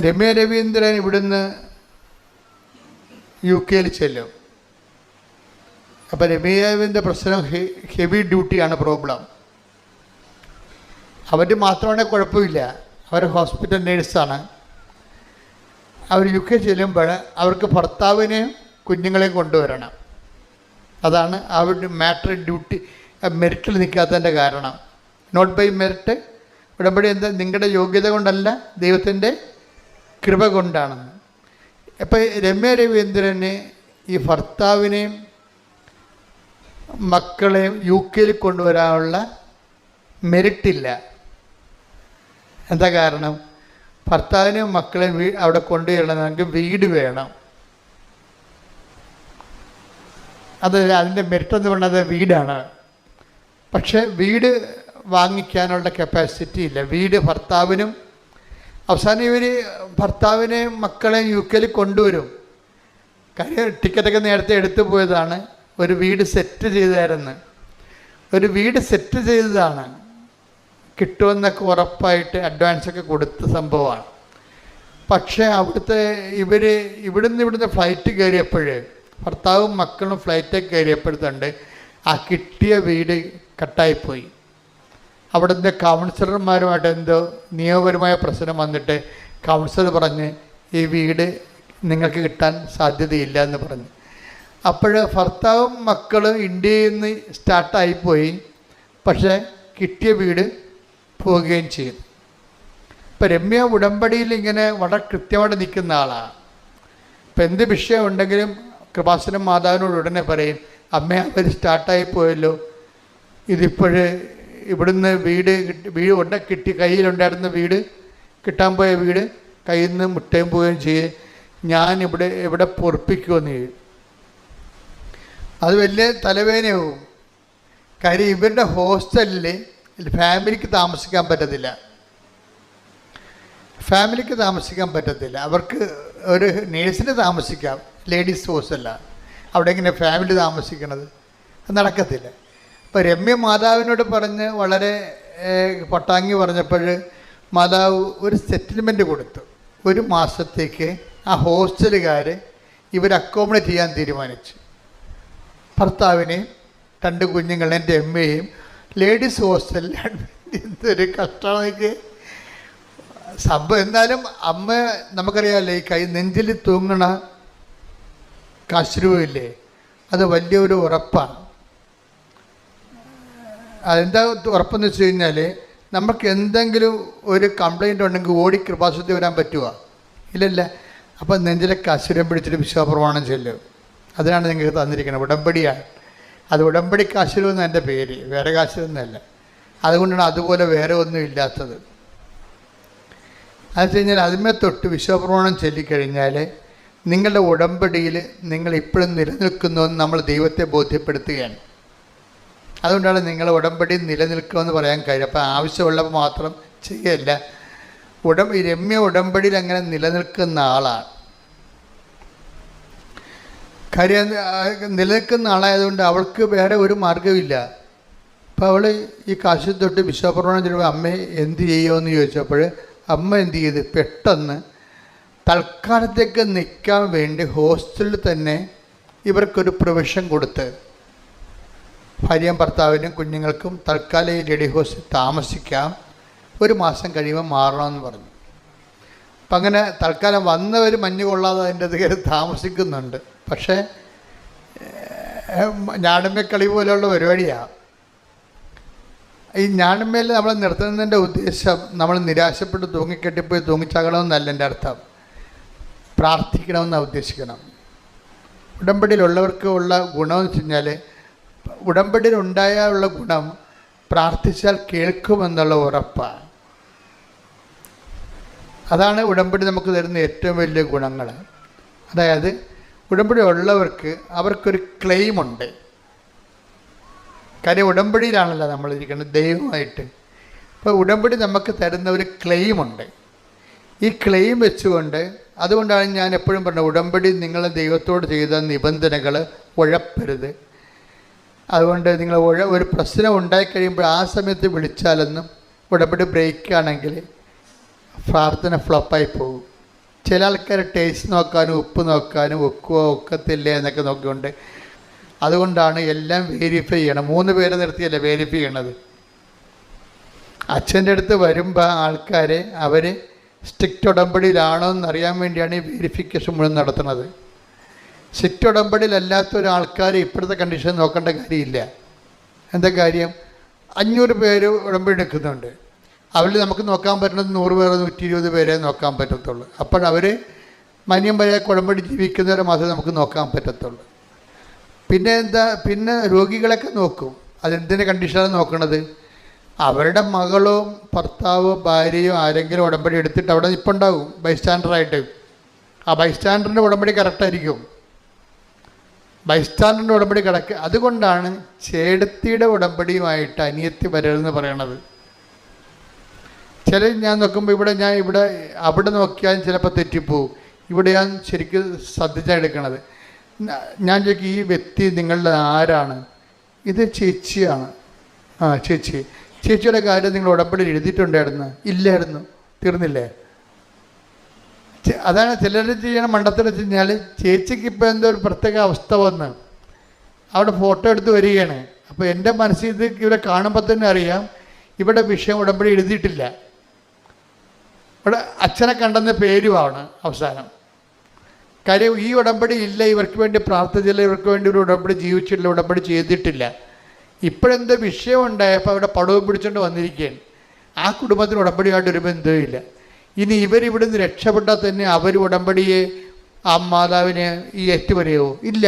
രമ്യ രവീന്ദ്രൻ ഇവിടുന്ന് യു കെയിൽ ചെല്ലും. അപ്പം രമ്യ രവീന്ദ്രന്റെ പ്രശ്നം ഹെവി ഡ്യൂട്ടിയാണ് പ്രോബ്ലം അവർ മാത്രമാണെങ്കിൽ കുഴപ്പമില്ല. അവർ ഹോസ്പിറ്റൽ നേഴ്സാണ് അവർ യു കെ ചെല്ലുമ്പോൾ അവർക്ക് ഭർത്താവിനെയും കുഞ്ഞുങ്ങളെയും കൊണ്ടുവരണം. അതാണ് അവരുടെ മാറ്റർ ഡ്യൂട്ടി മെറിറ്റിൽ നിൽക്കാത്തതിന്റെ കാരണം. നോട്ട് ബൈ മെറിറ്റ് ഉടമ്പടി എന്താ? നിങ്ങളുടെ യോഗ്യത കൊണ്ടല്ല ദൈവത്തിന്റെ കൃപ കൊണ്ടാണെന്ന് അപ്പോൾ രമ്യ രവീന്ദ്രനെ ഈ ഭർത്താവിനെയും മക്കളെയും യു കെയിൽ കൊണ്ടുവരാനുള്ള മെരിട്ടില്ല എന്താ കാരണം? ഭർത്താവിനെയും മക്കളെയും വീ അവിടെ കൊണ്ടുവരണമെങ്കിൽ വീട് വേണം. അത് അതിന്റെ മെരിറ്റ് എന്ന് പറയുന്നത് വീടാണ്. പക്ഷേ വീട് വാങ്ങിക്കാനുള്ള കപ്പാസിറ്റി ഇല്ല. വീട് ഭർത്താവിനും അവസാനം ഇവർ ഭർത്താവിനെയും മക്കളെയും യു കെയിൽ കൊണ്ടുവരും. കാര്യം ടിക്കറ്റൊക്കെ നേരത്തെ എടുത്തു പോയതാണ്. ഒരു വീട് സെറ്റ് ചെയ്തായിരുന്നു. ഒരു വീട് സെറ്റ് ചെയ്തതാണ്. കിട്ടുമെന്നൊക്കെ ഉറപ്പായിട്ട് അഡ്വാൻസൊക്കെ കൊടുത്ത സംഭവമാണ്. പക്ഷേ അവിടുത്തെ ഇവർ ഇവിടുന്ന് ഇവിടുന്ന് ഫ്ലൈറ്റ് കയറിയപ്പോൾ ഭർത്താവും മക്കളും ഫ്ലൈറ്റൊക്കെ കയറിയപ്പോഴത്തുണ്ട് ആ കിട്ടിയ വീട് കട്ടായിപ്പോയി. അവിടുത്തെ കൗൺസിലർമാരുമായിട്ട് എന്തോ നിയമപരമായ പ്രശ്നം വന്നിട്ട് കൗൺസിലർ പറഞ്ഞ് ഈ വീട് നിങ്ങൾക്ക് കിട്ടാൻ സാധ്യതയില്ല എന്ന് പറഞ്ഞു. അപ്പോൾ ഭർത്താവും മക്കളും ഇന്ത്യയിൽ നിന്ന് സ്റ്റാർട്ടായിപ്പോയി പക്ഷേ കിട്ടിയ വീട് പോവുകയും ചെയ്തു. ഇപ്പം രമ്യ ഉടമ്പടിയിൽ ഇങ്ങനെ വളരെ കൃത്യമായിട്ട് നിൽക്കുന്ന ആളാണ് ഇപ്പം എന്ത് വിഷയം ഉണ്ടെങ്കിലും കൃപാസനം മാതാവിനോട് ഉടനെ പറയും അമ്മ അവർ സ്റ്റാർട്ടായി പോയല്ലോ ഇതിപ്പോഴ് ഇവിടുന്ന് വീട് വീട് ഉണ്ട കിട്ടി. കയ്യിലുണ്ടായിരുന്ന വീട് കിട്ടാൻ പോയ വീട് കയ്യിൽ നിന്ന് മുട്ടയും പോവുകയും ചെയ്യും ഞാൻ ഇവിടെ എവിടെ പൊറപ്പിക്കുമെന്ന് ചെയ്യും അത് വലിയ തലവേദനയാവും. കാര്യം ഇവരുടെ ഹോസ്റ്റലിൽ ഫാമിലിക്ക് താമസിക്കാൻ പറ്റത്തില്ല. ഫാമിലിക്ക് താമസിക്കാൻ പറ്റത്തില്ല. അവർക്ക് ഒരു നേഴ്സിന് താമസിക്കാം. ലേഡീസ് ഹോസ്റ്റലാണ് അവിടെ എങ്ങനെ ഫാമിലി താമസിക്കണത്? നടക്കത്തില്ല. അപ്പോൾ രമ്യ മാതാവിനോട് പറഞ്ഞ് വളരെ പട്ടാങ്ങി പറഞ്ഞപ്പോൾ മാതാവ് ഒരു സെറ്റിൽമെന്റ് കൊടുത്തു. ഒരു മാസത്തേക്ക് ആ ഹോസ്റ്റലുകാർ ഇവർ അക്കോമഡേറ്റ് ചെയ്യാൻ തീരുമാനിച്ചു. ഭർത്താവിനെയും രണ്ട് കുഞ്ഞുങ്ങളെയും എന്റെ എമ്മയും ലേഡീസ് ഹോസ്റ്റലിൽ എന്തൊരു കഷ്ടമായിട്ട് സംഭവം. എന്നാലും അമ്മ നമുക്കറിയാമല്ലേ ഈ കൈ നെഞ്ചിൽ തൂങ്ങണ കശ്രുവില്ലേ അത് വലിയൊരു ഉറപ്പാണ്. അതെന്താ ഉറപ്പെന്ന് വെച്ച് കഴിഞ്ഞാൽ നമുക്ക് എന്തെങ്കിലും ഒരു കംപ്ലൈന്റ് ഉണ്ടെങ്കിൽ ഓടി കൃപാശുദ്ധി വരാൻ പറ്റുമോ ഇല്ലല്ല. അപ്പം നെഞ്ചിലൊക്കെ അസുരം പിടിച്ചിട്ട് വിശ്വാസപ്രമാണം ചെല്ലും. അതിനാണ് നിങ്ങൾക്ക് തന്നിരിക്കുന്നത്. ഉടമ്പടിയാണ്. അത് ഉടമ്പടി കാശുരു എന്ന് എന്റെ പേര്. വേറെ കാശുരം എന്നല്ല അതുകൊണ്ടാണ് അതുപോലെ വേറെ ഒന്നും ഇല്ലാത്തത്. അത് കഴിഞ്ഞാൽ അതിന്മേ തൊട്ട് വിശ്വപ്രമാണം ചൊല്ലിക്കഴിഞ്ഞാൽ നിങ്ങളുടെ ഉടമ്പടിയിൽ നിങ്ങൾ ഇപ്പോഴും നിലനിൽക്കുന്നുവെന്ന് നമ്മൾ ദൈവത്തെ ബോധ്യപ്പെടുത്തുകയാണ്. അതുകൊണ്ടാണ് നിങ്ങൾ ഉടമ്പടി നിലനിൽക്കുമെന്ന് പറയാൻ കഴിയും. അപ്പം ആവശ്യമുള്ളപ്പോൾ മാത്രം ചെയ്യല്ല. ഉടം രമ്യ ഉടമ്പടിയിൽ അങ്ങനെ നിലനിൽക്കുന്ന ആളാണ്. കാര്യം നിലനിൽക്കുന്ന ആളായതുകൊണ്ട് അവൾക്ക് വേറെ ഒരു മാർഗമില്ല. അപ്പോൾ അവൾ ഈ കാശി തൊട്ട് വിശ്വപ്രമാണം ചെയ്യുമ്പോൾ അമ്മ എന്ത് ചെയ്യുമെന്ന് ചോദിച്ചപ്പോൾ അമ്മ എന്ത് ചെയ്ത്? പെട്ടെന്ന് തൽക്കാലത്തേക്ക് നിൽക്കാൻ വേണ്ടി ഹോസ്റ്റലിൽ തന്നെ ഇവർക്കൊരു പ്രൊവിഷൻ കൊടുത്ത് ഭാര്യയും ഭർത്താവിനും കുഞ്ഞുങ്ങൾക്കും തൽക്കാലം ഈ ലേഡി ഹൗസിൽ താമസിക്കാം. ഒരു മാസം കഴിയുമ്പോൾ മാറണമെന്ന് പറഞ്ഞു. അപ്പം അങ്ങനെ തൽക്കാലം വന്നവർ മഞ്ഞ് കൊള്ളാതെ അതിന്റെ അത് താമസിക്കുന്നുണ്ട്. പക്ഷേ ഞാടമ്മക്കളി പോലെയുള്ള പരിപാടിയാണ് ഈ ഞാടമ്മയിൽ നമ്മൾ നിർത്തുന്നതിന്റെ ഉദ്ദേശം നമ്മൾ നിരാശപ്പെട്ട് തൂങ്ങിക്കെട്ടിപ്പോയി തൂങ്ങിച്ചാകണമെന്നല്ല എന്റെ അർത്ഥം. പ്രാർത്ഥിക്കണമെന്നാണ് ഉദ്ദേശിക്കണം. ഉടമ്പടിയിലുള്ളവർക്ക് ഉള്ള ഗുണമെന്ന് വെച്ച് കഴിഞ്ഞാൽ ഉടമ്പടിയിൽ ഉണ്ടായാലുള്ള ഗുണം പ്രാർത്ഥിച്ചാൽ കേൾക്കുമെന്നുള്ള ഉറപ്പാണ് അതാണ് ഉടമ്പടി നമുക്ക് തരുന്ന ഏറ്റവും വലിയ ഗുണങ്ങൾ അതായത് ഉടമ്പടി ഉള്ളവർക്ക് അവർക്കൊരു ക്ലെയിമുണ്ട്. കാര്യം ഉടമ്പടിയിലാണല്ലോ നമ്മളിരിക്കുന്നത് ദൈവമായിട്ട് അപ്പോൾ ഉടമ്പടി നമുക്ക് തരുന്ന ഒരു ക്ലെയിമുണ്ട്. ഈ ക്ലെയിം വെച്ചുകൊണ്ട് അതുകൊണ്ടാണ് ഞാൻ എപ്പോഴും പറഞ്ഞത് ഉടമ്പടി നിങ്ങൾ ദൈവത്തോട് ചെയ്ത നിബന്ധനകൾ ഉഴപ്പരുത്. അതുകൊണ്ട് നിങ്ങൾ ഒരു പ്രശ്നം ഉണ്ടായിക്കഴിയുമ്പോൾ ആ സമയത്ത് വിളിച്ചാലൊന്നും ഉടമ്പടി ബ്രേക്ക് ആണെങ്കിൽ പ്രാർത്ഥന ഫ്ലോപ്പായി പോകും. ചില ആൾക്കാർ ടേസ്റ്റ് നോക്കാനും ഉപ്പ് നോക്കാനും ഒക്കുവോ ഒക്കത്തില്ല എന്നൊക്കെ നോക്കിക്കൊണ്ട് അതുകൊണ്ടാണ് എല്ലാം വേരിഫൈ ചെയ്യണം. മൂന്ന് പേരെ നിർത്തിയല്ലേ വേരിഫൈ ചെയ്യണത്? അച്ഛന്റെ അടുത്ത് വരുമ്പോൾ ആൾക്കാരെ അവർ സ്ട്രിക്റ്റ് ഉടമ്പടിയിലാണോ എന്നറിയാൻ വേണ്ടിയാണ് ഈ വെരിഫിക്കേഷൻ മുഴുവൻ നടത്തുന്നത്. സ്ട്രിക്റ്റ് ഉടമ്പടിയിലല്ലാത്ത ഒരാൾക്കാർ ഇപ്പോഴത്തെ കണ്ടീഷൻ നോക്കേണ്ട കാര്യമില്ല. എന്താ കാര്യം? അഞ്ഞൂറ് പേര് ഉടമ്പടി എടുക്കുന്നുണ്ട് അവരിൽ നമുക്ക് നോക്കാൻ പറ്റുന്നത് നൂറ് പേരെ നൂറ്റി ഇരുപത് പേരെ നോക്കാൻ പറ്റത്തുള്ളൂ. അപ്പോഴവർ മന്യം വരെ കുഴമ്പടി ജീവിക്കുന്നവരെ മാത്രമേ നമുക്ക് നോക്കാൻ പറ്റത്തുള്ളൂ. പിന്നെ എന്താ? പിന്നെ രോഗികളൊക്കെ നോക്കും. അതെന്തിന്റെ കണ്ടീഷനാണ് നോക്കണത്? അവരുടെ മകളോ ഭർത്താവോ ഭാര്യയോ ആരെങ്കിലും ഉടമ്പടി എടുത്തിട്ട് അവിടെ നിൽപ്പുണ്ടാവും ബൈസ്റ്റാൻഡറായിട്ട് ആ ബൈസ്റ്റാൻഡറിന്റെ ഉടമ്പടി കറക്റ്റായിരിക്കും ബൈസ്റ്റാൻഡറിന്റെ ഉടമ്പടി കിടക്ക്. അതുകൊണ്ടാണ് ചേടത്തിയുടെ ഉടമ്പടിയുമായിട്ട് അനിയത്തി വരരുതെന്ന് പറയണത്. ചില ഞാൻ നോക്കുമ്പോൾ ഇവിടെ ഞാൻ ഇവിടെ അവിടെ നോക്കിയാൽ ചിലപ്പോൾ തെറ്റിപ്പോവും. ഇവിടെ ഞാൻ ശരിക്കും ശ്രദ്ധിച്ചാണ് എടുക്കണത്. ഞാൻ ചോദിക്കും ഈ വ്യക്തി നിങ്ങളുടെ ആരാണ്? ഇത് ചേച്ചിയാണ്. ആ ചേച്ചി. ചേച്ചിയുടെ കാര്യം നിങ്ങൾ ഉടമ്പടി എഴുതിയിട്ടുണ്ടായിരുന്നു? ഇല്ലായിരുന്നു. തീർന്നില്ലേ? അതാണ് ചിലർ ചെയ്യണ മണ്ടത്തിൽ വെച്ച് കഴിഞ്ഞാൽ ചേച്ചിക്ക് ഇപ്പോൾ എന്തോ ഒരു പ്രത്യേക അവസ്ഥ വന്ന് അവിടെ ഫോട്ടോ എടുത്ത് വരികയാണ്. അപ്പോൾ എന്റെ മനസ്സിൽ ഇത് ഇവിടെ കാണുമ്പോൾ തന്നെ അറിയാം ഇവിടെ വിഷയം ഉടമ്പടി എഴുതിയിട്ടില്ല. ഇവിടെ അച്ഛനെ കണ്ടെന്ന പേരുമാണ് അവസാനം. കാര്യം ഈ ഉടമ്പടി ഇല്ല ഇവർക്ക് വേണ്ടി പ്രാർത്ഥിച്ചില്ല ഇവർക്ക് വേണ്ടി ഒരു ഉടമ്പടി ജീവിച്ചിട്ടില്ല ഉടമ്പടി ചെയ്തിട്ടില്ല. ഇപ്പോഴെന്തോ വിഷയം ഉണ്ടായപ്പോൾ അവിടെ പടവ് പിടിച്ചുകൊണ്ട് വന്നിരിക്കുകയാണ്. ആ കുടുംബത്തിന് ഉടമ്പടിയായിട്ട് ഒരു ബന്ധവുമില്ല. ഇനി ഇവരിവിടുന്ന് രക്ഷപ്പെട്ടാൽ തന്നെ അവർ ഉടമ്പടിയെ ആ മാതാവിനെ ഈ ഏറ്റുപറയോ ഇല്ല.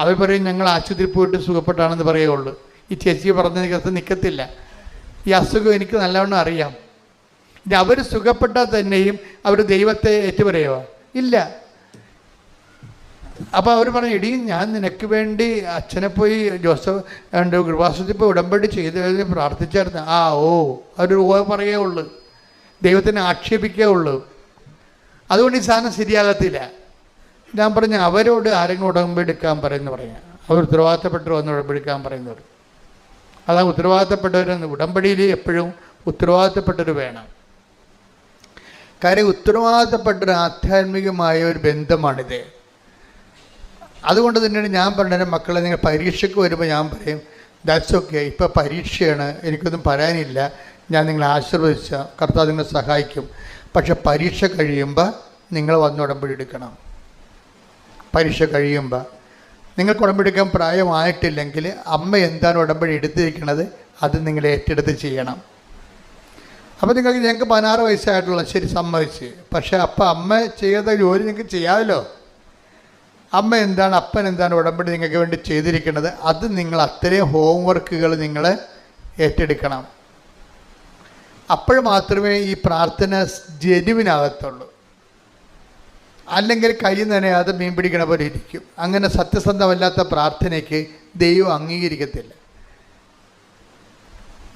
അവർ പറയും ഞങ്ങൾ ആശുപത്രിയിൽ പോയിട്ട് സുഖപ്പെട്ടാണെന്ന് പറയുള്ളൂ ഈ ചേച്ചി പറഞ്ഞ നികത്ത് നിൽക്കത്തില്ല ഈ അസുഖം എനിക്ക് നല്ലവണ്ണം അറിയാം. ഇനി അവർ സുഖപ്പെട്ടാൽ തന്നെയും അവർ ദൈവത്തെ ഏറ്റുപറയുക ഇല്ല. അപ്പോൾ അവർ പറഞ്ഞു എടി ഞാൻ നിനക്ക് വേണ്ടി അച്ഛനെ പോയി ജോസഫ് ഉണ്ട് പോയി ഉടമ്പടി ചെയ്ത് പ്രാർത്ഥിച്ചായിരുന്നു. ആ ഓ അവർ ഉള്ളൂ ദൈവത്തിനെ ആക്ഷേപിക്കുകയുള്ളൂ. അതുകൊണ്ട് ഈ സാധനം ശരിയാകത്തില്ല. ഞാൻ പറഞ്ഞു അവരോട് ആരെങ്കിലും ഉടമ്പടി എടുക്കാൻ പറയുന്നു പറയാം. അവർ ഉത്തരവാദിത്തപ്പെട്ടവർ വന്ന് ഉടമ്പെടുക്കാൻ പറയുന്നവർ. അതാണ് ഉത്തരവാദിത്തപ്പെട്ടവരെന്ന് ഉടമ്പടിയിൽ എപ്പോഴും ഉത്തരവാദിത്തപ്പെട്ടവർ വേണം. കാര്യം ഉത്തരവാദിത്തപ്പെട്ടൊരു ആധ്യാത്മികമായ ഒരു ബന്ധമാണിത്. അതുകൊണ്ട് തന്നെയാണ് ഞാൻ പറഞ്ഞ മക്കളെ നിങ്ങൾ പരീക്ഷയ്ക്ക് വരുമ്പോൾ ഞാൻ പറയും ദാറ്റ്സ് ഓക്കെ ഇപ്പോൾ പരീക്ഷയാണ്. എനിക്കൊന്നും പറയാനില്ല. ഞാൻ നിങ്ങളെ ആശീർവദിച്ച കർത്താവ് നിങ്ങളെ സഹായിക്കും. പക്ഷെ പരീക്ഷ കഴിയുമ്പോൾ നിങ്ങൾ വന്ന് ഉടമ്പടി എടുക്കണം. പരീക്ഷ കഴിയുമ്പോൾ നിങ്ങൾക്ക് ഉടമ്പടി എടുക്കാൻ പ്രായമായിട്ടില്ലെങ്കിൽ അമ്മ എന്താണ് ഉടമ്പടി എടുത്തിരിക്കുന്നത്? അത് നിങ്ങൾ ഏറ്റെടുത്ത് ചെയ്യണം. അപ്പോൾ നിങ്ങൾക്ക് ഞങ്ങൾക്ക് പതിനാറ് വയസ്സായിട്ടുള്ള ശരി സമ്മതിച്ച്. പക്ഷേ അപ്പം അമ്മ ചെയ്ത ജോലി നിങ്ങൾക്ക് ചെയ്യാമല്ലോ. അമ്മ എന്താണ് അപ്പൻ എന്താണ് ഉടമ്പടി നിങ്ങൾക്ക് വേണ്ടി ചെയ്തിരിക്കുന്നത്? അത് നിങ്ങൾ അത്രയും ഹോംവർക്കുകൾ നിങ്ങൾ ഏറ്റെടുക്കണം. അപ്പോൾ മാത്രമേ ഈ പ്രാർത്ഥന ജനുവിനാകത്തുള്ളൂ. അല്ലെങ്കിൽ കൈ നനയാതെ മീൻ പിടിക്കണ പോലെ ഇരിക്കും. അങ്ങനെ സത്യസന്ധമല്ലാത്ത പ്രാർത്ഥനയ്ക്ക് ദൈവം അംഗീകരിക്കത്തില്ല.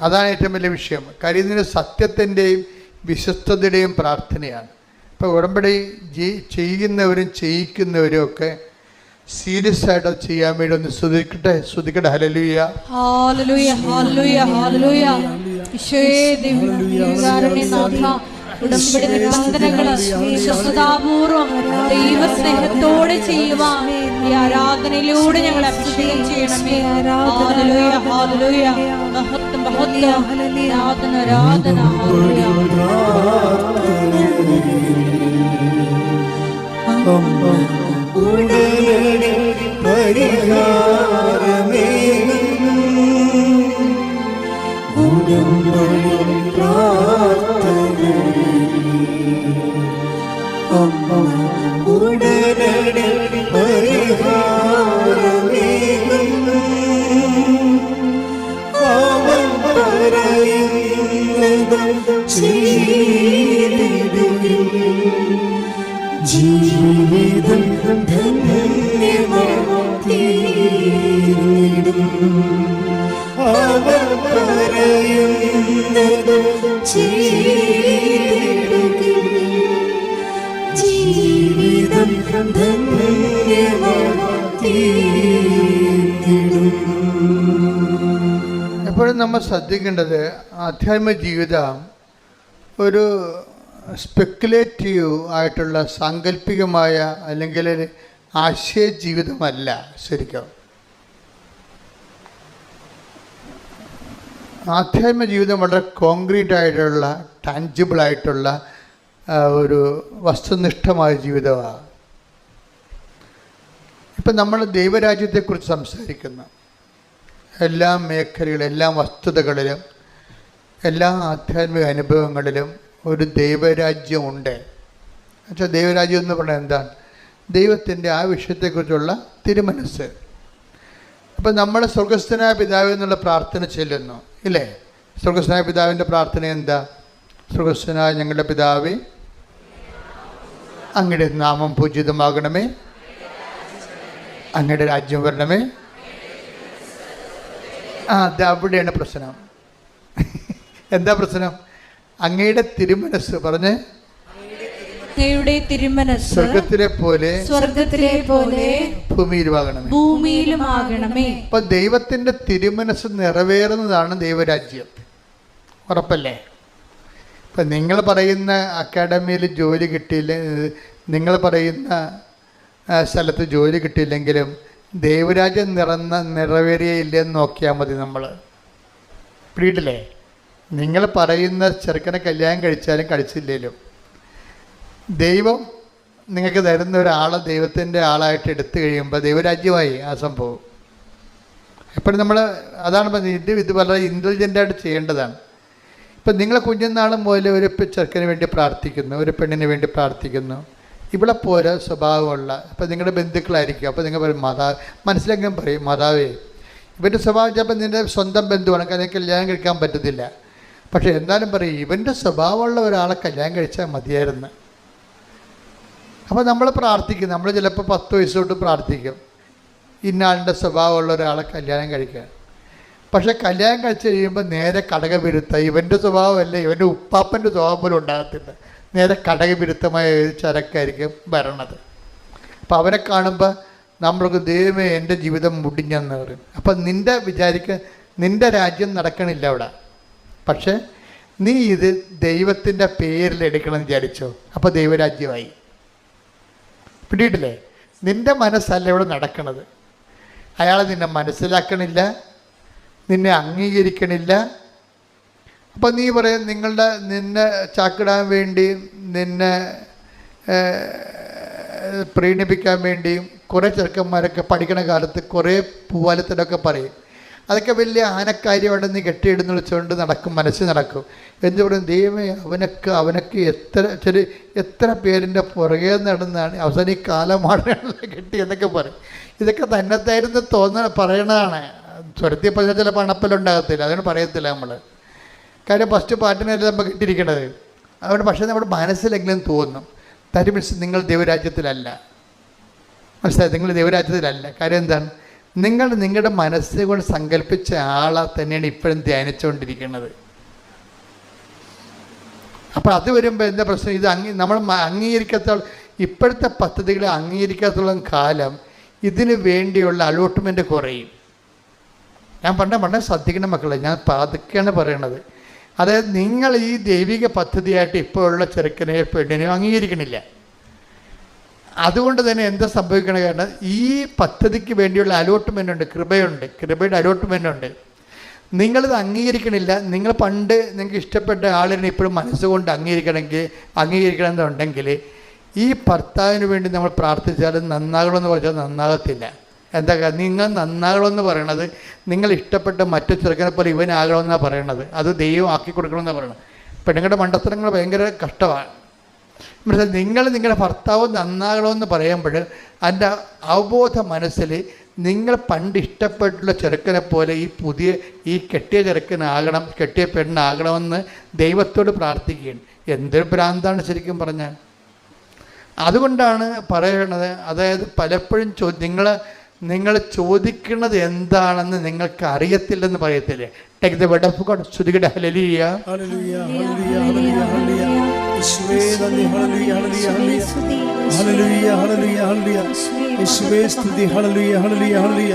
അതാണ് ഏറ്റവും വലിയ വിഷയം. കരുതിന് സത്യത്തിന്റെയും വിശ്വസ്തയുടെയും പ്രാർത്ഥനയാണ്. ഇപ്പോൾ ഉടമ്പടി ജീ- ചെയ്യുന്നവരും ചെയ്യിക്കുന്നവരും ഒക്കെ സീരിയസ് ആയിട്ട് ചെയ്യാൻ വേണ്ടി ഒന്ന് ശ്രദ്ധിക്കട്ടെ? ശ്രദ്ധിക്കട്ടെ? ഹലലൂയ ഹാലലൂയ ഹാലലൂയ വിശ്വസതാപൂർവം ദൈവസ്നേഹത്തോടെ ചെയ്യുവാൻ ഈ ആരാധനയിലൂടെ ഞങ്ങൾ അഭിഷേകം ചെയ്യണമേ. ആരാധന ആരാധന ഉടനടി പരിഹാരമേ ഉടമ്പടി നമ്മൾ ശ്രദ്ധിക്കേണ്ടത് ആധ്യാത്മിക ജീവിതം ഒരു സ്പെക്കുലേറ്റീവ് ആയിട്ടുള്ള സാങ്കല്പികമായ അല്ലെങ്കിൽ ആശയ ജീവിതമല്ല ശരിക്കും. ആധ്യാത്മ ജീവിതം വളരെ കോൺക്രീറ്റ് ആയിട്ടുള്ള ടാഞ്ചിബിൾ ആയിട്ടുള്ള ഒരു വസ്തുനിഷ്ഠമായ ജീവിതമാണ്. ഇപ്പം നമ്മൾ ദൈവരാജ്യത്തെക്കുറിച്ച് സംസാരിക്കുന്നു. എല്ലാ മേഖലകളിലും എല്ലാ വസ്തുതകളിലും എല്ലാ ആധ്യാത്മിക അനുഭവങ്ങളിലും ഒരു ദൈവരാജ്യമുണ്ട്. എന്നുവെച്ചാൽ ദൈവരാജ്യം എന്ന് പറഞ്ഞാൽ എന്താണ്? ദൈവത്തിന്റെ ആ വിഷയത്തെക്കുറിച്ചുള്ള തിരുമനസ് അപ്പം നമ്മൾ സ്വർഗസ്ഥനായ പിതാവ് എന്നുള്ള പ്രാർത്ഥന ചെല്ലുന്നു ഇല്ലേ? സ്വർഗസ്ഥനായ പിതാവിന്റെ പ്രാർത്ഥന എന്താ? സ്വർഗസ്ഥനായ ഞങ്ങളുടെ പിതാവ് അങ്ങയുടെ നാമം പൂജിതമാകണമേ അങ്ങയുടെ രാജ്യം വരണമേ ആ അത് അവിടെയാണ് പ്രശ്നം. എന്താ പ്രശ്നം? അങ്ങയുടെ തിരുമനസ് പറഞ്ഞ്. അങ്ങയുടെ തിരുമനസ് സ്വർഗത്തിലെ പോലെ സ്വർഗത്തിലെ പോലെ ഭൂമിയിലുമാകണമേ ഭൂമിയിലുമാകണമേ അപ്പൊ ദൈവത്തിന്റെ തിരുമനസ് നിറവേറുന്നതാണ് ദൈവരാജ്യം. ഉറപ്പല്ലേ? ഇപ്പം നിങ്ങൾ പറയുന്ന അക്കാഡമിയിൽ ജോലി കിട്ടിയില്ല നിങ്ങൾ പറയുന്ന സ്ഥലത്ത് ജോലി കിട്ടിയില്ലെങ്കിലും ദൈവരാജ്യം നിറന്ന നിറവേറിയില്ലെന്ന് നോക്കിയാൽ മതി നമ്മൾ വീട്ടിലേ നിങ്ങൾ പറയുന്ന ചെറുക്കനെ കല്യാണം കഴിച്ചാലും കഴിച്ചില്ലേലും ദൈവം നിങ്ങൾക്ക് തരുന്ന ഒരാളെ ദൈവത്തിന്റെ ആളായിട്ട് എടുത്തു കഴിയുമ്പോൾ ദൈവരാജ്യമായി ആ സംഭവം. എപ്പോഴും നമ്മൾ അതാണ് ഇത് ഇത് വളരെ ഇന്റലിജന്റായിട്ട് ചെയ്യേണ്ടതാണ്. ഇപ്പം നിങ്ങൾ കുഞ്ഞുനാളും മുതൽ ഒരു ചെറുക്കന് വേണ്ടി പ്രാർത്ഥിക്കുന്നു ഒരു പെണ്ണിന് വേണ്ടി പ്രാർത്ഥിക്കുന്നു. ഇവിടെ പോരെ സ്വഭാവമുള്ള അപ്പോൾ നിങ്ങളുടെ ബന്ധുക്കളായിരിക്കും. അപ്പോൾ നിങ്ങൾ പറയും മാതാവ് മനസ്സിലെങ്കിലും പറയും മാതാവേ ഇവന്റെ സ്വഭാവം ചിലപ്പോൾ നിന്റെ സ്വന്തം ബന്ധുവാണ് കാരണം കല്യാണം കഴിക്കാൻ പറ്റത്തില്ല. പക്ഷേ എന്നാലും പറയും ഇവന്റെ സ്വഭാവമുള്ള ഒരാളെ കല്യാണം കഴിച്ചാൽ മതിയായിരുന്നു. അപ്പോൾ നമ്മൾ പ്രാർത്ഥിക്കും നമ്മൾ ചിലപ്പോൾ പത്ത് വയസ്സ് തൊട്ട് പ്രാർത്ഥിക്കും ഇന്നാളിന്റെ സ്വഭാവമുള്ള ഒരാളെ കല്യാണം കഴിക്കുക പക്ഷേ കല്യാണം കഴിച്ച് കഴിയുമ്പോൾ നേരെ കടകവിരുത്ത ഇവന്റെ സ്വഭാവമല്ല ഇവന്റെ ഉപ്പാപ്പന്റെ സ്വഭാവം പോലും ഉണ്ടാകത്തില്ല. നേരെ കടകവിരുദ്ധമായ ഒരു ചരക്കായിരിക്കും വരണത് അപ്പോൾ അവനെ കാണുമ്പോൾ നമ്മൾക്ക് ദൈവമേ എന്റെ ജീവിതം മുടിഞ്ഞെന്ന് പറയും. അപ്പം നിന്റെ വിചാരിക്ക നിന്റെ രാജ്യം നടക്കണില്ല അവിടെ. പക്ഷേ നീ ഇത് ദൈവത്തിന്റെ പേരിൽ എടുക്കണം വിചാരിച്ചോ. അപ്പോൾ ദൈവരാജ്യമായി. പിടിയിട്ടില്ലേ? നിന്റെ മനസ്സല്ല ഇവിടെ നടക്കണത്. അയാൾ നിന്നെ മനസ്സിലാക്കണില്ല നിന്നെ അംഗീകരിക്കണില്ല അപ്പം നീ പറയും നിങ്ങളുടെ നിന്നെ ചാക്കിടാൻ വേണ്ടി നിന്നെ പ്രീണിപ്പിക്കാൻ വേണ്ടിയും കുറേ ചെറുക്കന്മാരൊക്കെ പഠിക്കണ കാലത്ത് കുറേ പൂവാലത്തിലൊക്കെ പറയും. അതൊക്കെ വലിയ ആനക്കാര്യമാണ് നീ കെട്ടിയിടുന്ന വിളിച്ചുകൊണ്ട് നടക്കും മനസ്സ് നടക്കും. എന്ന് പറയും ദൈവമേ അവനൊക്കെ അവനൊക്കെ എത്ര ചെറിയ എത്ര പേരിന്റെ പുറകെ നടന്നാണ് അവസാനം ഈ കാലമാണ് കെട്ടി എന്നൊക്കെ പറയും. ഇതൊക്കെ തന്നെത്തായിരുന്നു തോന്നണ പറയണതാണ്. പറഞ്ഞാൽ ചില പണപ്പലുണ്ടാകത്തില്ല അതുകൊണ്ട് പറയത്തില്ല നമ്മൾ കാര്യം ഫസ്റ്റ് പാട്ടിനല്ല നമ്മൾ കിട്ടിയിരിക്കണത്? അതുകൊണ്ട് പക്ഷേ നമ്മുടെ മനസ്സിലെങ്കിലും തോന്നും തരി മീൻസ് നിങ്ങൾ ദൈവരാജ്യത്തിലല്ല. മനസ്സിലായി? നിങ്ങൾ ദൈവരാജ്യത്തിലല്ല. കാര്യം എന്താണ്? നിങ്ങൾ നിങ്ങളുടെ മനസ്സുകൊണ്ട് സങ്കല്പിച്ച ആളെ തന്നെയാണ് ഇപ്പോഴും ധ്യാനിച്ചുകൊണ്ടിരിക്കുന്നത്. അപ്പോൾ അത് വരുമ്പോൾ എന്താ പ്രശ്നം? ഇത് അംഗീ നമ്മൾ അംഗീകരിക്കാത്തോളം ഇപ്പോഴത്തെ പദ്ധതികളെ അംഗീകരിക്കാത്തോളം കാലം ഇതിന് വേണ്ടിയുള്ള അലോട്ട്മെന്റ് കുറയും. ഞാൻ പണ്ടേ പണ്ടേ ശ്രദ്ധിക്കണം മക്കളെ. ഞാൻ പതുക്കെയാണ് പറയണത്. അതായത് നിങ്ങൾ ഈ ദൈവിക പദ്ധതിയായിട്ട് ഇപ്പോഴുള്ള ചെറുക്കനെയോ പെണ്ണിനെയോ അംഗീകരിക്കണില്ല. അതുകൊണ്ട് തന്നെ എന്താ സംഭവിക്കണ കാരണം ഈ പദ്ധതിക്ക് വേണ്ടിയുള്ള അലോട്ട്മെന്റ് ഉണ്ട് കൃപയുണ്ട് കൃപയുടെ അലോട്ട്മെന്റ് ഉണ്ട്. നിങ്ങളിത് അംഗീകരിക്കണില്ല. നിങ്ങൾ പണ്ട് നിങ്ങൾക്ക് ഇഷ്ടപ്പെട്ട ആളിനെ ഇപ്പോഴും മനസ്സുകൊണ്ട് അംഗീകരിക്കണമെങ്കിൽ അംഗീകരിക്കണമെന്നുണ്ടെങ്കിൽ ഈ ഭർത്താവിന് വേണ്ടി നമ്മൾ പ്രാർത്ഥിച്ചാലും നന്നാകണമെന്ന് പറഞ്ഞാൽ നന്നാകത്തില്ല. എന്താ നിങ്ങൾ നന്നാകണമെന്ന് പറയണത് നിങ്ങൾ ഇഷ്ടപ്പെട്ട മറ്റു ചെറുക്കനെ പോലെ ഇവനാകണമെന്നാണ് പറയണത്. അത് ദൈവം ആക്കി കൊടുക്കണമെന്നാണ് പറയണത്. പെണ്ണുങ്ങളുടെ മണ്ടത്തരങ്ങൾ ഭയങ്കര കഷ്ടമാണ്. മനസ്സിലായി നിങ്ങൾ നിങ്ങളുടെ ഭർത്താവ് നന്നാകണമെന്ന് പറയുമ്പോൾ അതിന്റെ അവബോധ മനസ്സിൽ നിങ്ങൾ പണ്ട് ഇഷ്ടപ്പെട്ടുള്ള ചെറുക്കനെ പോലെ ഈ പുതിയ ഈ കെട്ടിയ ചെറുക്കനാകണം കെട്ടിയ പെണ്ണാകണമെന്ന് ദൈവത്തോട് പ്രാർത്ഥിക്കുകയാണ്. എന്തൊരു ഭ്രാന്താണ് ശരിക്കും പറഞ്ഞാൽ. അതുകൊണ്ടാണ് പറയണത്. അതായത് പലപ്പോഴും ചോ നിങ്ങൾ നിങ്ങൾ ചോദിക്കുന്നത് എന്താണെന്ന് നിങ്ങൾക്ക് അറിയത്തില്ലെന്ന് പറയത്തില്ലേ? Take the word of God ശ്രുതികട. Hallelujah hallelujah hallelujah hallelujah hallelujah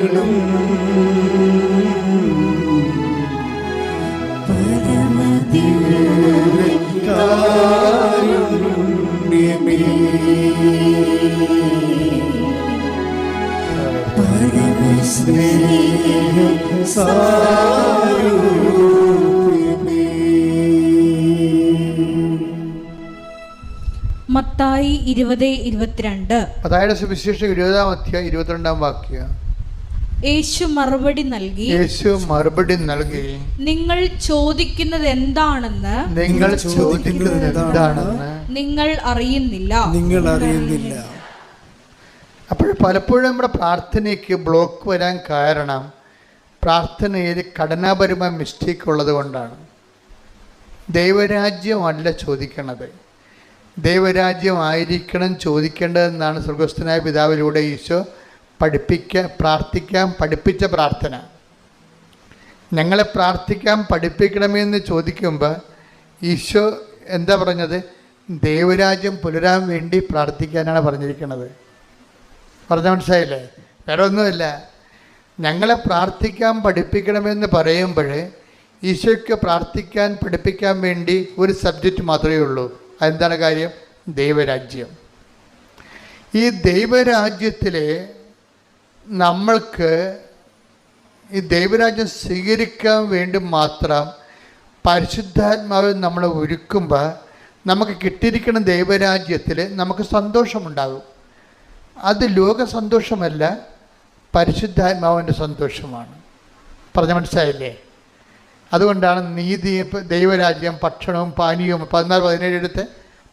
ഇരുപത് ഇരുപത്തിരണ്ട്. അതായത് സുവിശേഷം ഇരുപതാം അധ്യായം ഇരുപത്തിരണ്ടാം വാക്യം. യേശു മറുപടി നൽകി യേശു മറുപടി നൽകി. നിങ്ങൾ ചോദിക്കുന്നത് എന്താണെന്ന് നിങ്ങൾ ചോദിക്കുന്നത് എന്താണെന്ന് നിങ്ങൾ അറിയുന്നില്ല. നിങ്ങൾ അറിയുന്നില്ല. അപ്പോൾ പലപ്പോഴും നമ്മുടെ പ്രാർത്ഥനയ്ക്ക് ബ്ലോക്ക് വരാൻ കാരണം പ്രാർത്ഥനയിൽ ഘടനാപരമായ മിസ്റ്റേക്ക് ഉള്ളത് കൊണ്ടാണ്. ദൈവരാജ്യമല്ല ചോദിക്കണത്. ദൈവരാജ്യമായിരിക്കണം ചോദിക്കേണ്ടതെന്നാണ് സ്വർഗസ്ഥനായ പിതാവിലൂടെ ഈശോ പഠിപ്പിക്കാൻ പ്രാർത്ഥിക്കാൻ പഠിപ്പിച്ച പ്രാർത്ഥന. ഞങ്ങളെ പ്രാർത്ഥിക്കാൻ പഠിപ്പിക്കണമെന്ന് ചോദിക്കുമ്പോൾ ഈശോ എന്താ പറഞ്ഞത്? ദൈവരാജ്യം പുലരാൻ വേണ്ടി പ്രാർത്ഥിക്കാനാണ് പറഞ്ഞിരിക്കുന്നത്. പറഞ്ഞ മനസ്സിലായില്ലേ? വേറെ ഒന്നുമില്ല ഞങ്ങളെ പ്രാർത്ഥിക്കാൻ പഠിപ്പിക്കണമെന്ന് പറയുമ്പോൾ ഈശോയ്ക്ക് പ്രാർത്ഥിക്കാൻ പഠിപ്പിക്കാൻ വേണ്ടി ഒരു സബ്ജക്റ്റ് മാത്രമേ ഉള്ളൂ. അതെന്താണ് കാര്യം? ദൈവരാജ്യം. ഈ ദൈവരാജ്യത്തിലെ നമ്മൾക്ക് ഈ ദൈവരാജ്യം സ്വീകരിക്കാൻ വേണ്ടി മാത്രം പരിശുദ്ധാത്മാവിൽ നമ്മൾ ഒരുക്കുമ്പോൾ നമുക്ക് കിട്ടിയിരിക്കുന്ന ദൈവരാജ്യത്തിൽ നമുക്ക് സന്തോഷമുണ്ടാകും. അത് ലോക സന്തോഷമല്ല പരിശുദ്ധാത്മാവിന്റെ സന്തോഷമാണ്. പറഞ്ഞ മനസ്സിലായില്ലേ? അതുകൊണ്ടാണ് നീതി ദൈവരാജ്യം ഭക്ഷണവും പാനീയവും പതിനാല് പതിനേഴ് എടുത്ത്.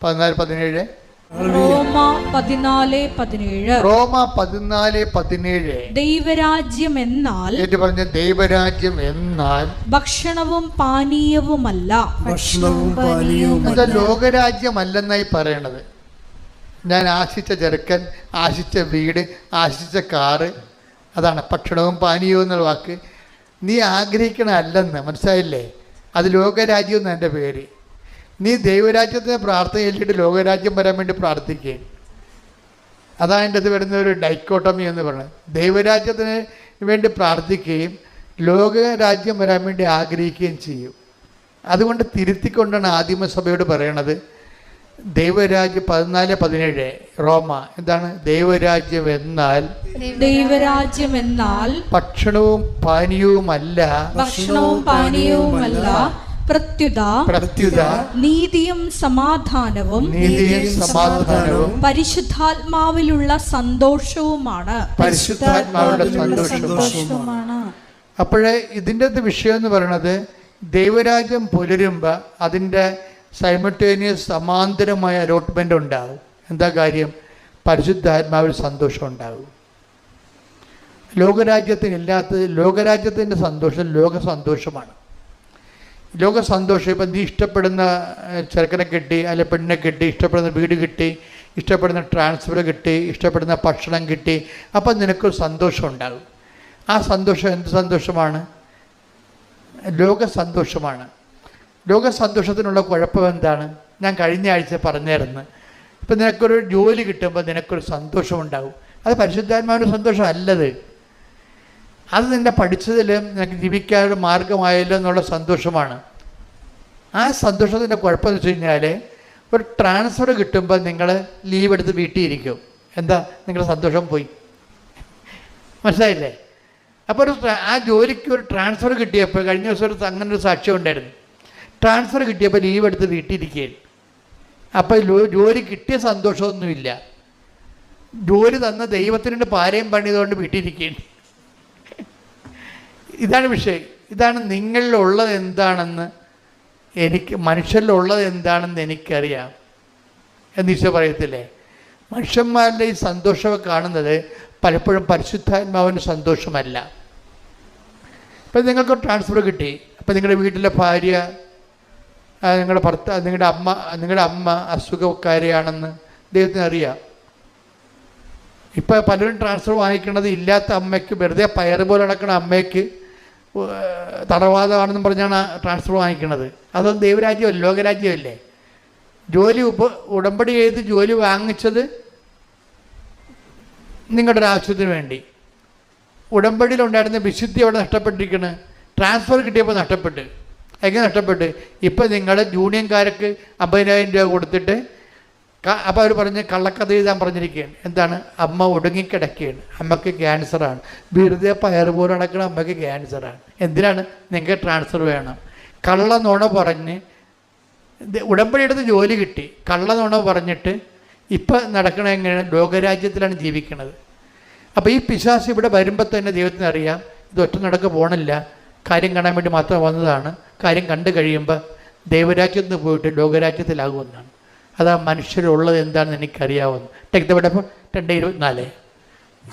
പതിനാല് പതിനേഴ്. റോമ പതിനാല് പതിനേഴ്. റോമ പതിനാല് പതിനേഴ്. ദൈവരാജ്യം എന്നാൽ ഏറ്റു പറഞ്ഞ ദൈവരാജ്യം എന്നാൽ ഭക്ഷണവും പാനീയവുമല്ല. ഭക്ഷണവും പാനീയവും എന്താ ലോകരാജ്യമല്ലെന്നായി പറയണത്. ഞാൻ ആശിച്ച ചെറുക്കൻ ആശിച്ച വീട് ആശിച്ച കാറ് അതാണ് ഭക്ഷണവും പാനീയവും എന്നുള്ള വാക്ക്. നീ ആഗ്രഹിക്കണ അല്ലെന്ന് മനസ്സിലായില്ലേ? അത് ലോകരാജ്യം എന്ന് എന്റെ പേര്. നീ ദൈവരാജ്യത്തിന് പ്രാർത്ഥന ചൊല്ലിയിട്ട് ലോകരാജ്യം വരാൻ വേണ്ടി പ്രാർത്ഥിക്കുകയും അതാണ് എന്റെ അത് വരുന്ന ഒരു ഡൈക്കോട്ടമി എന്ന് പറയുന്നത്. ദൈവരാജ്യത്തിന് വേണ്ടി പ്രാർത്ഥിക്കുകയും ലോകരാജ്യം വരാൻ വേണ്ടി ആഗ്രഹിക്കുകയും ചെയ്യും. അതുകൊണ്ട് തിരുത്തിക്കൊണ്ടാണ് ആദിമസഭയോട് പറയണത്. ദൈവരാജ്യം പതിനാല് പതിനേഴ് റോമ എന്താണ്? ദൈവരാജ്യം എന്നാൽ ദൈവരാജ്യം എന്നാൽ ഭക്ഷണവും പാനീയവുമല്ല. ഭക്ഷണവും പാനീയവുമല്ല. പ്രത്യുത പ്രത്യുത നീതിയും സമാധാനവും നീതിയും സമാധാനവും പരിശുദ്ധാത്മാവിലുള്ള സന്തോഷവുമാണ്. പരിശുദ്ധാത്മാവിലുള്ള സന്തോഷവുമാണ്. അപ്പോഴേ ഇതിന്റെ വിഷയം എന്ന് പറയുന്നത് ദൈവരാജ്യം പുലരുമ്പോൾ അതിന്റെ സൈമൾട്ടേനിയസ് സമാന്തരമായ അലോട്ട്മെന്റ് ഉണ്ടാകും എന്താ കാര്യം? പരിശുദ്ധാത്മാവിൽ സന്തോഷം ഉണ്ടാകും ലോകരാജ്യത്തിന് ഇല്ലാത്തത് ലോകരാജ്യത്തിന്റെ സന്തോഷം ലോക സന്തോഷമാണ്. ലോക സന്തോഷം ഇപ്പം നീ ഇഷ്ടപ്പെടുന്ന ചെറുക്കനെ കിട്ടി അല്ലെ പെണ്ണിനെ കിട്ടി ഇഷ്ടപ്പെടുന്ന വീട് കിട്ടി ഇഷ്ടപ്പെടുന്ന ട്രാൻസ്ഫർ കിട്ടി ഇഷ്ടപ്പെടുന്ന ഭക്ഷണം കിട്ടി അപ്പം നിനക്കൊരു സന്തോഷം ഉണ്ടാകും ആ സന്തോഷം എന്ത് സന്തോഷമാണ്? ലോക സന്തോഷമാണ്. ലോക സന്തോഷത്തിനുള്ള കുഴപ്പം എന്താണ്? ഞാൻ കഴിഞ്ഞ ആഴ്ച പറഞ്ഞായിരുന്നു. ഇപ്പം നിനക്കൊരു ജോലി കിട്ടുമ്പോൾ നിനക്കൊരു സന്തോഷമുണ്ടാകും അത് പരിശുദ്ധാത്മാവിന്റെ സന്തോഷമല്ലത്. അത് നിന്നെ പഠിച്ചതിലും നിനക്ക് ജീവിക്കാനൊരു മാർഗമായല്ലോ എന്നുള്ള സന്തോഷമാണ്. ആ സന്തോഷത്തിന്റെ കുഴപ്പമെന്ന് വെച്ച് കഴിഞ്ഞാൽ ഒരു ട്രാൻസ്ഫർ കിട്ടുമ്പോൾ നിങ്ങൾ ലീവ് എടുത്ത് വീട്ടിൽ ഇരിക്കും. എന്താ? നിങ്ങളുടെ സന്തോഷം പോയി. മനസ്സിലായില്ലേ? അപ്പോൾ ഒരു ആ ജോലിക്ക് ഒരു ട്രാൻസ്ഫർ കിട്ടിയപ്പോൾ കഴിഞ്ഞ ദിവസം ഒരു അങ്ങനെ ഒരു സാക്ഷ്യം ഉണ്ടായിരുന്നു. ട്രാൻസ്ഫർ കിട്ടിയപ്പോൾ ലീവ് എടുത്ത് വീട്ടിലിരിക്കുകയാണ് അപ്പോൾ ജോലി കിട്ടിയ സന്തോഷമൊന്നുമില്ല. ജോലി തന്ന ദൈവത്തിനുണ്ട് പാരയും പണിതുകൊണ്ട് വീട്ടിലിരിക്കുകയാണ് ഇതാണ് വിഷയം. ഇതാണ് നിങ്ങളിലുള്ളത് എന്താണെന്ന് എനിക്ക് മനുഷ്യരിലുള്ളത് എന്താണെന്ന് എനിക്കറിയാം. എന്ന് ഈശോ പറയത്തില്ലേ? മനുഷ്യന്മാരുടെ ഈ സന്തോഷമൊക്കെ കാണുന്നത് പലപ്പോഴും പരിശുദ്ധാത്മാവിന്റെ സന്തോഷമല്ല. ഇപ്പം നിങ്ങൾക്ക് ട്രാൻസ്ഫർ കിട്ടി. അപ്പം നിങ്ങളുടെ വീട്ടിലെ ഭാര്യ നിങ്ങളുടെ ഭർത്താവ് നിങ്ങളുടെ അമ്മ നിങ്ങളുടെ അമ്മ അസുഖക്കാരിയാണെന്ന് ദൈവത്തിന് അറിയാം. ഇപ്പം പലരും ട്രാൻസ്ഫർ വാങ്ങിക്കുന്നത് ഇല്ലാത്ത അമ്മയ്ക്ക് വെറുതെ പയർ പോലെ നടക്കുന്ന അമ്മയ്ക്ക് തടവാദമാണെന്നും പറഞ്ഞാണ് ട്രാൻസ്ഫർ വാങ്ങിക്കുന്നത് അതൊന്നും ദൈവരാജ്യമല്ല ലോകരാജ്യമല്ലേ? ജോലി ഉപ ഉടമ്പടി ചെയ്ത് ജോലി വാങ്ങിച്ചത് നിങ്ങളുടെ ഒരു ആവശ്യത്തിന് വേണ്ടി. ഉടമ്പടിയിലുണ്ടായിരുന്ന വിശുദ്ധി അവിടെ നഷ്ടപ്പെട്ടിരിക്കുന്നത് ട്രാൻസ്ഫർ കിട്ടിയപ്പോൾ നഷ്ടപ്പെട്ട്. എങ്ങനെ നഷ്ടപ്പെട്ട്? ഇപ്പം നിങ്ങൾ ജൂനിയൻകാർക്ക് അമ്പതിനായിരം രൂപ കൊടുത്തിട്ട് അപ്പോൾ അവർ പറഞ്ഞ് കള്ളക്കഥ എഴുതാൻ പറഞ്ഞിരിക്കുകയാണ്. എന്താണ്? അമ്മ ഒടുങ്ങിക്കിടക്കുകയാണ്. അമ്മയ്ക്ക് ക്യാൻസറാണ് വെറുതെ പയർ പോലെ നടക്കുന്ന അമ്മയ്ക്ക് ക്യാൻസറാണ് എന്തിനാണ്? നിങ്ങൾക്ക് ട്രാൻസ്ഫർ വേണം. കള്ള നുണ പറഞ്ഞ് ഇത് ഉടമ്പടി എടുത്ത് ജോലി കിട്ടി. കള്ള നുണ പറഞ്ഞിട്ട് ഇപ്പം നടക്കണ എങ്ങനെയാണ്? ലോകരാജ്യത്തിലാണ് ജീവിക്കുന്നത് അപ്പോൾ ഈ പിശാസ് ഇവിടെ വരുമ്പോൾ തന്നെ ദൈവത്തിന് അറിയാം. ഇത് ഒറ്റ നടക്ക് പോകണില്ല കാര്യം കാണാൻ വേണ്ടി മാത്രം വന്നതാണ്. കാര്യം കണ്ടു കഴിയുമ്പോൾ ദൈവരാജ്യത്തിൽ നിന്ന് പോയിട്ട് ലോകരാജ്യത്തിലാകുമെന്നാണ്. അതാ മനുഷ്യരുള്ളത് എന്താണെന്ന് എനിക്കറിയാവുന്നു ടെക്തവിടെ രണ്ട് ഇരുപത്തിനാല്.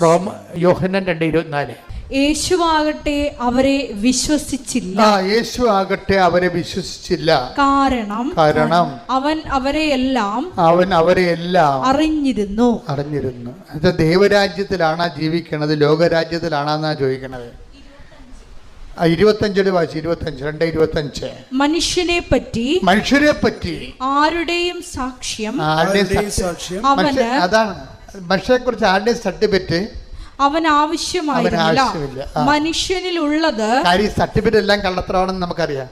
റോമ യോഹനൻ രണ്ട് ഇരുപത്തിനാല്. യേശുവാകട്ടെ അവരെ വിശ്വസിച്ചില്ല. ആ യേശു ആകട്ടെ അവരെ വിശ്വസിച്ചില്ല. കാരണം കാരണം അവൻ അവരെ എല്ലാം അവൻ അവരെ എല്ലാം അറിഞ്ഞിരുന്നു. അറിഞ്ഞിരുന്നു. അത് ദൈവരാജ്യത്തിലാണാ ജീവിക്കണത് ലോകരാജ്യത്തിലാണാന്നാ ചോദിക്കണത്. ആ ഇരുപത്തഞ്ചിൽ വായിച്ചു ഇരുപത്തഞ്ച് രണ്ട് ഇരുപത്തഞ്ച്. മനുഷ്യനെ പറ്റി മനുഷ്യരെ പറ്റി ആരുടെയും സാക്ഷ്യം ആരുടെയും സാക്ഷ്യം. അവന് അതാണ്. മനുഷ്യരെ കുറിച്ച് ആരുടെയും സർട്ടിഫിക്കറ്റ് അവൻ ആവശ്യമായിരുന്നില്ല. മനുഷ്യനിൽ ഉള്ളത് സർട്ടിഫിക്കറ്റ് എല്ലാം കള്ളത്തരമാണെന്ന് നമുക്കറിയാം.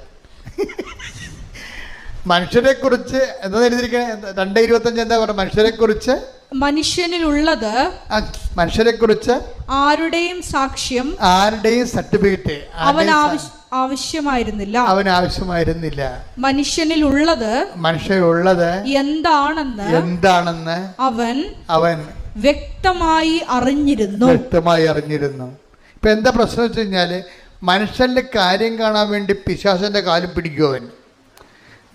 മനുഷ്യരെ കുറിച്ച് എന്താ എഴുതിയിരിക്കണേ? രണ്ട് ഇരുപത്തഞ്ച് എന്താ പറയുക മനുഷ്യരെ കുറിച്ച് മനുഷ്യനിലുള്ളത് മനുഷ്യരെ കുറിച്ച് ആരുടെയും സാക്ഷ്യം ആരുടെയും സർട്ടിഫിക്കറ്റ് അവൻ ആവശ്യ- ആവശ്യമായിരുന്നില്ല. അവൻ ആവശ്യമായിരുന്നില്ല. മനുഷ്യനിൽ ഉള്ളത് മനുഷ്യനുള്ളത് എന്താണെന്ന് എന്താണെന്ന് അവൻ അവൻ വ്യക്തമായി അറിഞ്ഞിരുന്നു. വ്യക്തമായി അറിഞ്ഞിരുന്നു. ഇപ്പൊ എന്താ പ്രശ്നം വെച്ച് കഴിഞ്ഞാൽ മനുഷ്യന്റെ കാര്യം കാണാൻ വേണ്ടി പിശാസന്റെ കാലം പിടിക്കും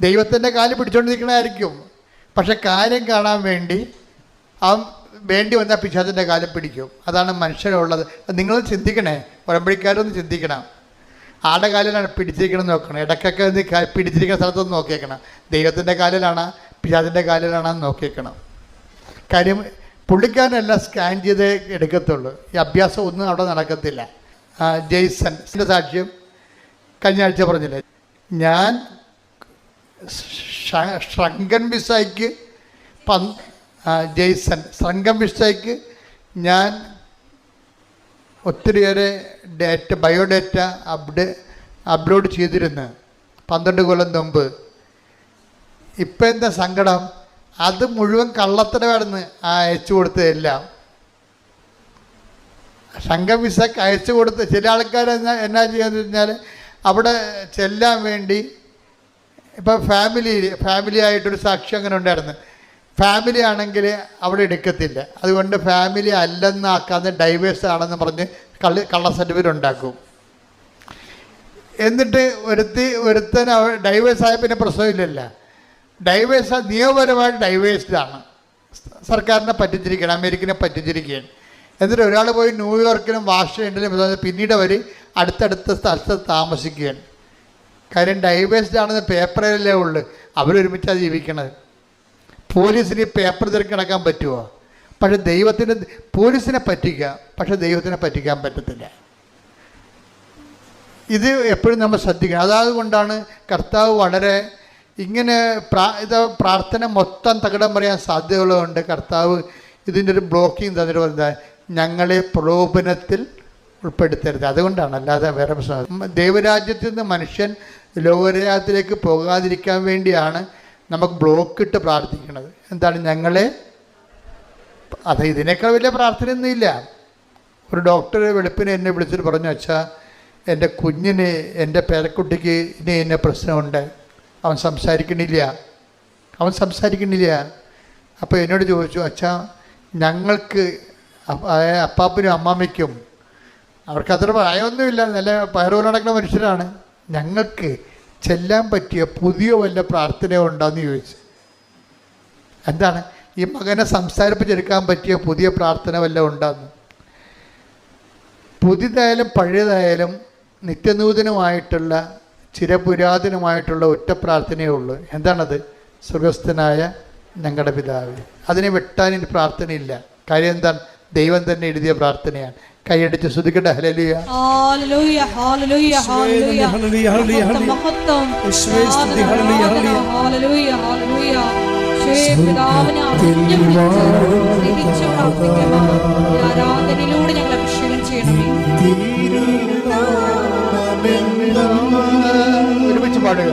അവൻ ദൈവത്തിന്റെ കാൽ പിടിച്ചുകൊണ്ടിരിക്കണമായിരിക്കും പക്ഷെ കാര്യം കാണാൻ വേണ്ടി അവൻ വേണ്ടി വന്നാൽ പിശാചിന്റെ കാൽ പിടിക്കും. അതാണ് മനുഷ്യരുള്ളത്. നിങ്ങൾ ചിന്തിക്കണേ. ഉടമ്പടിക്കാരൊന്ന് ചിന്തിക്കണം. ആടെ കാലിലാണ് പിടിച്ചിരിക്കണം നോക്കണം. ഇടയ്ക്കൊക്കെ ഒന്ന് പിടിച്ചിരിക്കുന്ന സ്ഥലത്തൊന്ന് നോക്കിയേക്കണം. ദൈവത്തിന്റെ കാലിലാണ് പിശാചിന്റെ കാലിലാണെന്ന് നോക്കിയേക്കണം. കാര്യം പുള്ളിക്കാരനെല്ലാം സ്കാൻ ചെയ്ത് എടുക്കത്തുള്ളൂ. ഈ അഭ്യാസം ഒന്നും അവിടെ നടക്കത്തില്ല. ജെയ്സൺ സാക്ഷ്യം കഴിഞ്ഞ ആഴ്ച പറഞ്ഞില്ലേ? ഞാൻ ശ്രങ്കൻ വിസായിക്ക് പന് ജെയ്സൺ. ശ്രങ്കൻ വിസായിക്ക് ഞാൻ ഒത്തിരിയേറെ ഡേറ്റ ബയോഡേറ്റ അപ്ഡേ അപ്ലോഡ് ചെയ്തിരുന്നു പന്ത്രണ്ട് കൊല്ലം മുമ്പ്. ഇപ്പം എന്താ സങ്കടം? അത് മുഴുവൻ കള്ളത്തരമായിരുന്നു ആ അയച്ചു കൊടുത്തതെല്ലാം സംഘം വിസക്ക് അയച്ചു കൊടുത്ത് ചില ആൾക്കാർ എന്നാ എന്നാ ചെയ്യാന്ന് വെച്ചാൽ അവിടെ ചെല്ലാൻ വേണ്ടി ഇപ്പം ഫാമിലി ഫാമിലി ആയിട്ടൊരു സാക്ഷി അങ്ങനെ ഉണ്ടായിരുന്നു. ഫാമിലി ആണെങ്കിൽ അവിടെ എടുക്കത്തില്ല. അതുകൊണ്ട് ഫാമിലി അല്ലെന്നാക്കാതെ ഡൈവേഴ്സ് ആണെന്ന് പറഞ്ഞ് കള്ളി കള്ള സർട്ടിഫിക്കറ്റ് ഉണ്ടാക്കും. എന്നിട്ട് ഒരുത്തി ഒരുത്തൻ ഡൈവേഴ്സ് ആയ പിന്നെ പ്രശ്നമില്ലല്ല. ഡൈവേഴ്സ് നിയമപരമായിട്ട് ഡൈവേഴ്സ്ഡാണ് സർക്കാരിനെ പറ്റിച്ചിരിക്കുകയാണ് അമേരിക്കനെ പറ്റിച്ചിരിക്കുകയാണ്. എന്നിട്ട് ഒരാൾ പോയി ന്യൂയോർക്കിലും വാഷിങ്ടണിലും പിന്നീട് അവർ അടുത്തടുത്ത സ്ഥലത്ത് താമസിക്കുകയാണ്. കാര്യം ഡൈവേഴ്സ്ഡ് ആണെന്ന് പേപ്പറിലേ ഉള്ളു. അവരൊരുമിച്ചാണ് ജീവിക്കണത്. പോലീസിന് പേപ്പർ തിരക്കി നടക്കാൻ പറ്റുമോ പക്ഷെ ദൈവത്തിന് പോലീസിനെ പറ്റിക്കാം പക്ഷെ ദൈവത്തിനെ പറ്റിക്കാൻ പറ്റത്തില്ല. ഇത് എപ്പോഴും നമ്മൾ ശ്രദ്ധിക്കണം. അതുകൊണ്ടാണ് കർത്താവ് വളരെ ഇങ്ങനെ പ്രാ ഇത് പ്രാർത്ഥന മൊത്തം തകിടം പറയാൻ സാധ്യതകളുണ്ട് കർത്താവ് ഇതിന്റെ ഒരു ബ്ലോക്കിംഗ് തന്നിട്ട് പറഞ്ഞാൽ ഞങ്ങളെ പ്രലോഭനത്തിൽ ഉൾപ്പെടുത്തരുത്. അതുകൊണ്ടാണ് അല്ലാതെ വേറെ പ്രശ്നം. ദൈവരാജ്യത്തിൽ നിന്ന് മനുഷ്യൻ ലോകരാജ്യത്തിലേക്ക് പോകാതിരിക്കാൻ വേണ്ടിയാണ് നമുക്ക് ബ്ലോക്ക് ഇട്ട് പ്രാർത്ഥിക്കുന്നത്. എന്താണ് ഞങ്ങളെ? അത് ഇതിനേക്കാൾ വലിയ പ്രാർത്ഥനയൊന്നുമില്ല. ഒരു ഡോക്ടർ വെളുപ്പിനെ എന്നെ വിളിച്ചിട്ട് പറഞ്ഞു വെച്ചാൽ എന്റെ കുഞ്ഞിന് എന്റെ പേരക്കുട്ടിക്ക് ഇനി എന്നെ പ്രശ്നമുണ്ട്. അവൻ സംസാരിക്കണില്ല. അവൻ സംസാരിക്കണില്ല. അപ്പോൾ എന്നോട് ചോദിച്ചു അച്ഛാ ഞങ്ങൾക്ക് അപ്പ- അപ്പാപ്പനും അമ്മാമ്മയ്ക്കും അവർക്ക് അത്ര പ്രായമൊന്നുമില്ല. നല്ല പയറുപോലെ നടക്കുന്ന മനുഷ്യരാണ്. ഞങ്ങൾക്ക് ചെല്ലാൻ പറ്റിയ പുതിയ വല്ല പ്രാർത്ഥന ഉണ്ടോയെന്ന് ചോദിച്ചു. എന്താണ്? ഈ മകനെ സംസാരിപ്പിച്ചെടുക്കാൻ പറ്റിയ പുതിയ പ്രാർത്ഥന വല്ല ഉണ്ടെന്ന്. പുതിയതായാലും പഴയതായാലും നിത്യനൂതനമായിട്ടുള്ള ചിരപുരാതനമായിട്ടുള്ള ഒറ്റ പ്രാർത്ഥനയേ ഉള്ളൂ. എന്താണത്? സുഖസ്ഥനായ ഞങ്ങളുടെ പിതാവ് അതിനെ വെട്ടാൻ പ്രാർത്ഥനയില്ല. കാര്യം എന്താണ്? ദൈവം തന്നെ എഴുതിയ പ്രാർത്ഥനയാണ്. കൈയടിച്ച് ശ്രദ്ധിക്കട്ടെ. ഹലലിയ ആരാധനയിലൂടെ ഞങ്ങൾ അഭിഷേകം ചെയ്യണമേ. ഒരുമിച്ച് പാടുക.